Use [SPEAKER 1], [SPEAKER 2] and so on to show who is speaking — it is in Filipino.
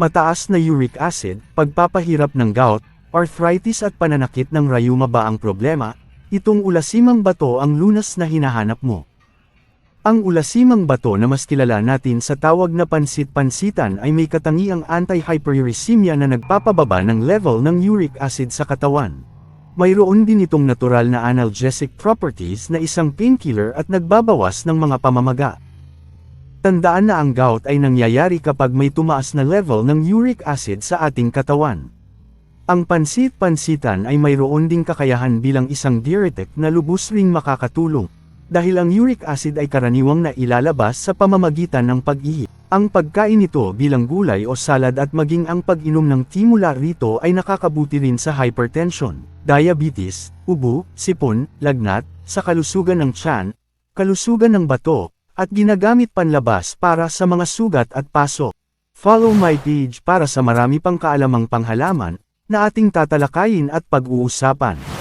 [SPEAKER 1] Mataas na uric acid, pagpapahirap ng gout, arthritis at pananakit ng rayuma ba ang problema? Itong ulasimang bato ang lunas na hinahanap mo. Ang ulasimang bato na mas kilala natin sa tawag na pansit-pansitan ay may katangiang anti-hyperuricemia na nagpapababa ng level ng uric acid sa katawan. Mayroon din itong natural na analgesic properties na isang painkiller at nagbabawas ng mga pamamaga. Tandaan na ang gout ay nangyayari kapag may tumaas na level ng uric acid sa ating katawan. Ang pansit-pansitan ay mayroon ding kakayahan bilang isang diuretic na lubos ring makakatulong, dahil ang uric acid ay karaniwang na ilalabas sa pamamagitan ng pag-ihi. Ang pagkain nito bilang gulay o salad at maging ang pag-inom ng timula rito ay nakakabuti rin sa hypertension, diabetes, ubo, sipon, lagnat, sa kalusugan ng tiyan, kalusugan ng bato, at ginagamit panlabas para sa mga sugat at paso. Follow my page para sa marami pang kaalamang panghalaman na ating tatalakayin at pag-uusapan.